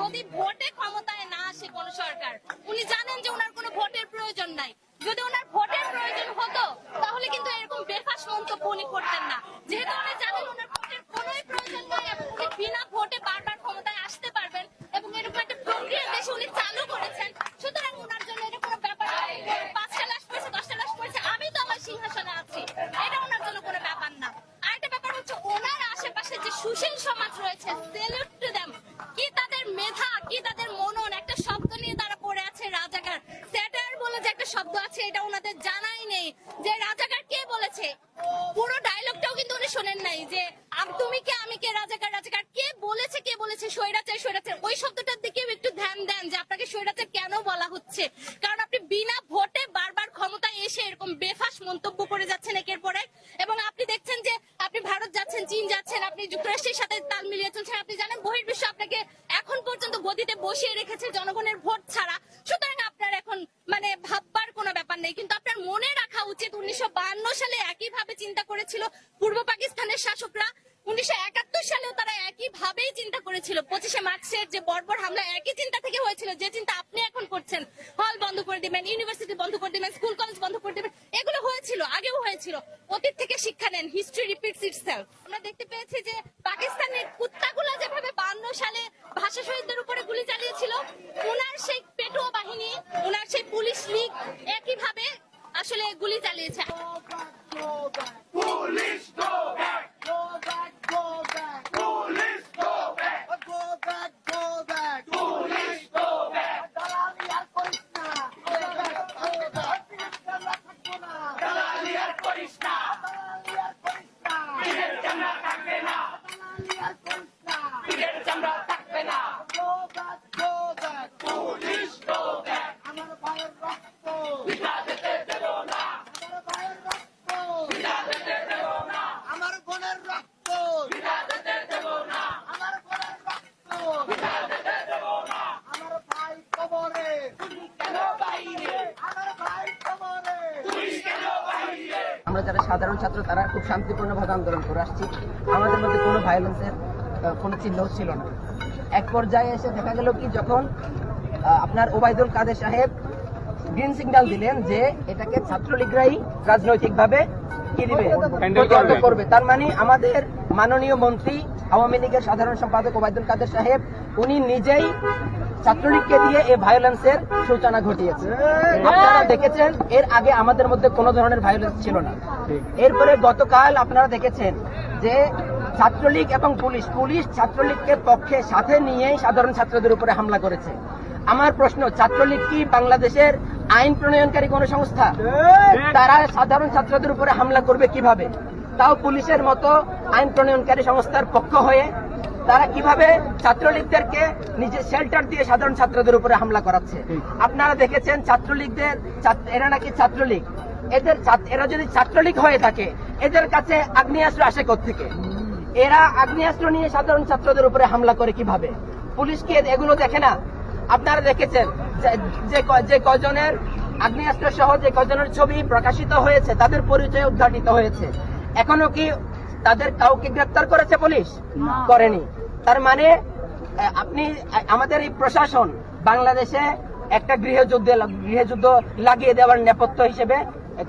যদি ভোটে ক্ষমতায় না আসে কোন সরকার, উনি জানেন যে ওনার কোনো ভোটের প্রয়োজন নাই। যদি ওনার ভোটের প্রয়োজন হতো, তাহলে কিন্তু এরকম বেফাস মন্তব্য উনি করতেন না। যেহেতু উনি জানেন ওনার ভোটের কোনোই প্রয়োজন নাই এবং উনি বিনা ভোটে বারবার ক্ষমতায় আসতে পারবেন এবং এরকম একটা প্রক্রিয়া দেশে উনি চালু করেছেন সুতরাং ওনার জন্য এটা কোনো ব্যাপার নয় পাঁচটা লাশ পড়েছে দশটা লাশ পড়েছে আমি তো আমার সিংহাসনে আছি এটা ওনার জন্য কোনো ব্যাপার না আরেকটা ব্যাপার হচ্ছে ওনার আশেপাশে যে সুশীল সমাজ রয়েছে সেলুট টু দেম কি তাদের মেধা কি তাদের মনন একটা শব্দ নিয়ে তারা পড়ে আছে রাজাকার স্যাটার বলে যে একটা শব্দ আছে এটা ওনাদের জানাই নেই যে রাজাকার কে বলেছে পুরো ডায়লগটাও কিন্তু উনি শোনেন নাই যে আম- তুমি কে আমি কে রাজাকার রাজাকার কে বলেছে কে বলেছে স্বৈরাচার স্বৈরাচার ওই শব্দটার দিকে একটু ধ্যান দেন যে আপনাকে স্বৈরাচার কেন বলা হচ্ছে। কারণ আপনি বিনা ভোটে বারবার ক্ষমতায় এসে এরকম বেফাস মন্তব্য করে যাচ্ছেন একের পর এক। এবং আপনি দেখছেন যে আপনি ভারত যাচ্ছেন, চীন যাচ্ছেন, আপনি যুক্তরাষ্ট্রের সাথে তাল মিলিয়ে চলছেন আপনি জানেন বহির্বিশ্ব আপনাকে এখন পর্যন্ত গদিতে বসিয়ে রেখেছে জনগণের ভোট ছাড়া। সুতরাং আপনার এখন মানে ভাববার কোনো ব্যাপার নেই। কিন্তু আপনার মনে রাখা উচিত উনিশশো সালে একইভাবে চিন্তা করেছিল পূর্ব পাকিস্তানের শাসকরা। উনিশশো একাত্তর সালেও তারা একইভাবেই চিন্তা করেছিল। পঁচিশে মার্চের যে বর্বর হামলা, একই চিন্তা থেকে হয়েছিল। যে চিন্তা করছেন? হল বন্ধ করে দিবেন ইউনিভার্সিটি বন্ধ করে দিবেন স্কুল কলেজ বন্ধ করে দিবেন, এগুলো হয়েছিল, আগেও হয়েছিল। অতীত থেকে শিক্ষা নেন হিস্ট্রি রিপিটস ইটসেলফ আমরা দেখতে পেয়েছি যে পাকিস্তানের কুত্তাগুলা যেভাবে বান্ন সালে ভাষা শহীদদের উপরে গুলি চালিয়েছিল, ওনার সেই আমরা যারা সাধারণ ছাত্র, তারা খুব শান্তিপূর্ণভাবে আন্দোলন করে আসছি। আমাদের মধ্যে কোনো ভায়োলেন্সের কোনো চিহ্ন ছিল না। এক পর্যায়ে এসে দেখা গেল কি, যখন আপনার ওবায়দুল কাদের সাহেব গ্রিন সিগন্যাল দিলেন যে এটাকে ছাত্রলীগরাই রাজনৈতিকভাবে কি দিবে। প্রতিহত করবে তার মানে আমাদের মাননীয় মন্ত্রী আওয়ামী লীগের সাধারণ সম্পাদক ওবায়দুল কাদের সাহেব উনি নিজেই ছাত্রলীগকে দিয়ে এই ভায়োলেন্সের সূচনা ঘটিয়েছে। আপনারা দেখেছেন এর আগে আমাদের মধ্যে কোনো ধরনের ভায়োলেন্স ছিল না। এরপরে গতকাল আপনারা দেখেছেন যে ছাত্রলীগ এবং পুলিশ পুলিশ ছাত্রলীগকে পক্ষে সাথে নিয়েই সাধারণ ছাত্রদের উপরে হামলা করেছে। আমার প্রশ্ন ছাত্রলীগ কি বাংলাদেশের আইন প্রণয়নকারী কোন সংস্থা, তারা সাধারণ ছাত্রদের উপরে হামলা করবে কীভাবে? তাও পুলিশের মতো আইন প্রণয়নকারী সংস্থার পক্ষ হয়ে তারা কীভাবে ছাত্রলীগদেরকে নিজের শেল্টার দিয়ে সাধারণ ছাত্রদের উপরে হামলা করাচ্ছে? আপনারা দেখেছেন ছাত্রলীগদের এরা নাকি ছাত্রলীগ? এদের এরা যদি ছাত্রলীগ হয়ে থাকে, এদের কাছে আগ্নেয়াস্ত্র আসে থেকে এরা আগ্নেয়াস্ত্র নিয়ে সাধারণ ছাত্রদের উপরে হামলা করে কীভাবে? পুলিশ কি এগুলো দেখে না? আপনারা দেখেছেন যে- কজনের আগ্নেয়াস্ত্র সহ যে কজনের ছবি প্রকাশিত হয়েছে তাদের পরিচয় উদ্ঘাটিত হয়েছে। এখনও কি তাদের কাউকে গ্রেপ্তার করেছে পুলিশ? করেনি। তার মানে আপনি আমাদের এই প্রশাসন বাংলাদেশে একটা গৃহযুদ্ধে গৃহযুদ্ধ লাগিয়ে দেওয়ার নেপথ্য হিসেবে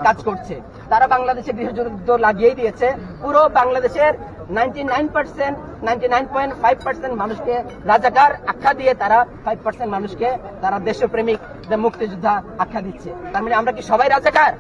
কাজ করছে। তারা বাংলাদেশে গৃহযুদ্ধ লাগিয়ে দিয়েছে। পুরো বাংলাদেশের ninety nine percent ninety nine point five percent মানুষকে রাজাকার আখ্যা দিয়ে তারা ফাইভ পার্সেন্ট মানুষকে, তারা দেশপ্রেমিক, মুক্তিযোদ্ধা আখ্যা দিচ্ছে। তার মানে আমরা কি সবাই রাজাকার?